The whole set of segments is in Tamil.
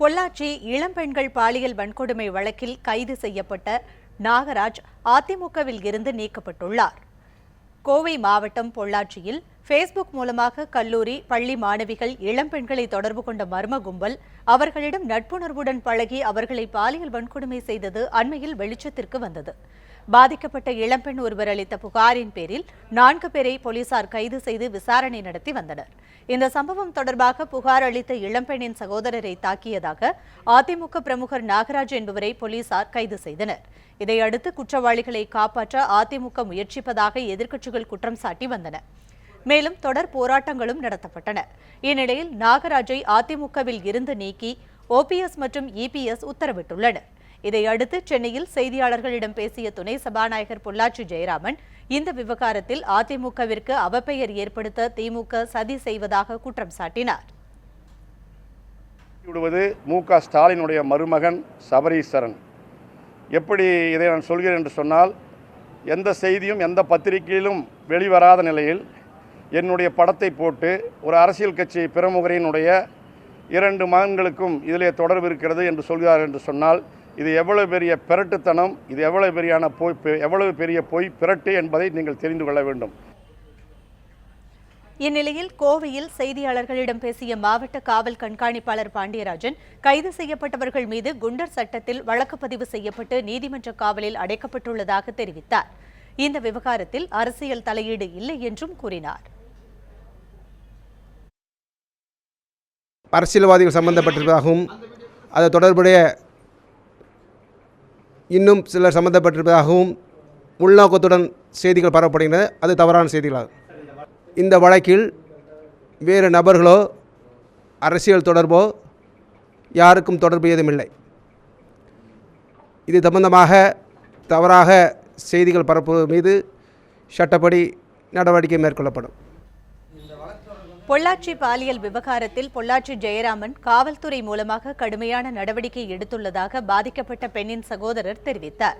பொள்ளாச்சி இளம்பெண்கள் பாலியல் வன்கொடுமை வழக்கில் கைது செய்யப்பட்ட நாகராஜ் அதிமுகவில் இருந்து நீக்கப்பட்டுள்ளார். கோவை மாவட்டம் பொள்ளாச்சியில் ஃபேஸ்புக் மூலமாக கல்லூரி பள்ளி மாணவிகள் இளம்பெண்களை தொடர்பு கொண்ட மர்ம கும்பல் அவர்களிடம் நட்புணர்வுடன் பழகி அவர்களை பாலியல் வன்கொடுமை செய்தது அண்மையில் வெளிச்சத்திற்கு வந்தது. பாதிக்கப்பட்ட இளம்பெண் ஒருவர் அளித்த புகாரின் பேரில் நான்கு பேரை போலீசார் கைது செய்து விசாரணை நடத்தி வந்தனர். இந்த சம்பவம் தொடர்பாக புகார் அளித்த இளம்பெண்ணின் சகோதரரை தாக்கியதாக அதிமுக பிரமுகர் நாகராஜ் என்பவரை போலீசார் கைது செய்தனர். இதையடுத்து குற்றவாளிகளை காப்பாற்ற அதிமுக முயற்சிப்பதாக எதிர்க்கட்சிகள் குற்றம் சாட்டி வந்தன. மேலும் தொடர் போராட்டங்களும் நடத்தப்பட்டன. இந்நிலையில் நாகராஜை அதிமுகவில் இருந்து நீக்கி ஓபிஎஸ் மற்றும் இபிஎஸ் உத்தரவிட்டுள்ளனர் இதையடுத்து சென்னையில் செய்தியாளர்களிடம் பேசிய துணை சபாநாயகர் பொள்ளாச்சி ஜெயராமன் இந்த விவகாரத்தில் அதிமுகவிற்கு அவப்பெயர் ஏற்படுத்த திமுக சதி செய்வதாக குற்றம் சாட்டினார். விடுவது மு க ஸ்டாலினுடைய மருமகன் சபரீஸ்வரன். எப்படி இதை நான் சொல்கிறேன் என்று சொன்னால் எந்த செய்தியும் எந்த பத்திரிகையிலும் வெளிவராத நிலையில் என்னுடைய படத்தை போட்டு ஒரு அரசியல் கட்சி பிரமுகரினுடைய இரண்டு மகன்களுக்கும் இதிலே தொடர்பு இருக்கிறது என்று சொல்கிறார் என்று சொன்னால் இது எவ்வளவு பெரிய பிரட்டுத்தனம் இது எவ்வளவு பெரியான பொய் எவ்வளவு பெரிய பொய் பிரட்டு என்பதை நீங்கள் தெரிந்து கொள்ள வேண்டும். இந்நிலையில் கோவையில் செய்தியாளர்களிடம் பேசிய மாவட்ட காவல் கண்காணிப்பாளர் பாண்டியராஜன் கைது செய்யப்பட்டவர்கள் மீது குண்டர் சட்டத்தில் வழக்கு பதிவு செய்யப்பட்டு நீதிமன்ற காவலில் அடைக்கப்பட்டுள்ளதாக தெரிவித்தார். இந்த விவகாரத்தில் அரசியல் தலையீடு இல்லை என்றும் கூறினார். அரசியல்வாதிகள் சம்பந்தப்பட்டிருப்பதாகவும் அது தொடர்புடைய இன்னும் சிலர் சம்மந்தப்பட்டிருப்பதாகவும் உள்நோக்கத்துடன் செய்திகள் பரப்பப்படுகின்றன. அது தவறான செய்திகளாகும். இந்த வழக்கில் வேறு நபர்களோ அரசியல் தொடர்போ யாருக்கும் தொடர்பு ஏதுமில்லை இது சம்பந்தமாக தவறாக செய்திகள் பரப்புவது மீது சட்டப்படி நடவடிக்கை மேற்கொள்ளப்படும். பொள்ளாச்சி பாலியல் விவகாரத்தில் பொள்ளாச்சி ஜெயராமன் காவல்துறை மூலமாக கடுமையான நடவடிக்கை எடுத்துள்ளதாக பாதிக்கப்பட்ட பெண்ணின் சகோதரர் தெரிவித்தார்.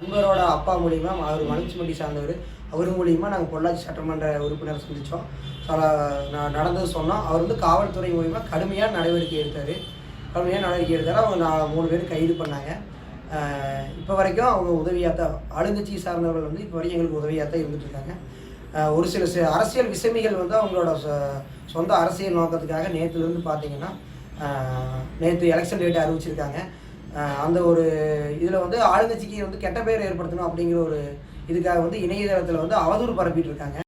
நண்பரோட அப்பா மூலியமா அவர் மனுச்சுமட்டி சார்ந்தவர். அவர் மூலியமா நாங்கள் பொள்ளாச்சி சட்டமன்ற உறுப்பினர் சந்தித்தோம் நான் நடந்தது சொன்னோம். அவர் வந்து காவல்துறை மூலியமா கடுமையான நடவடிக்கை எடுத்தார். கடுமையான நடவடிக்கை எடுத்தார். அவங்க நான் மூணு பேர் கைது பண்ணாங்க. இப்போ வரைக்கும் அவங்க உதவியாக தான் ஆளுங்கட்சி சார்ந்தவர்கள் வந்து இப்போ வரைக்கும் எங்களுக்கு உதவியாக தான் இருந்துட்டு இருக்காங்க. ஒரு சில சில அரசியல் விசமிகள் வந்து அவங்களோட சொ- சொந்த அரசியல் நோக்கத்துக்காக நேற்றுலேருந்து பார்த்தீங்கன்னா நேற்று எலெக்ஷன் டேட்டை அறிவிச்சிருக்காங்க. அந்த ஒரு இதில் வந்து ஆளுங்கட்சிக்கு வந்து கெட்ட பேர் ஏற்படுத்தணும் அப்படிங்கிற ஒரு இதுக்காக வந்து இணையதளத்தில் வந்து அவதூறு பரப்பிட்டு இருக்காங்க.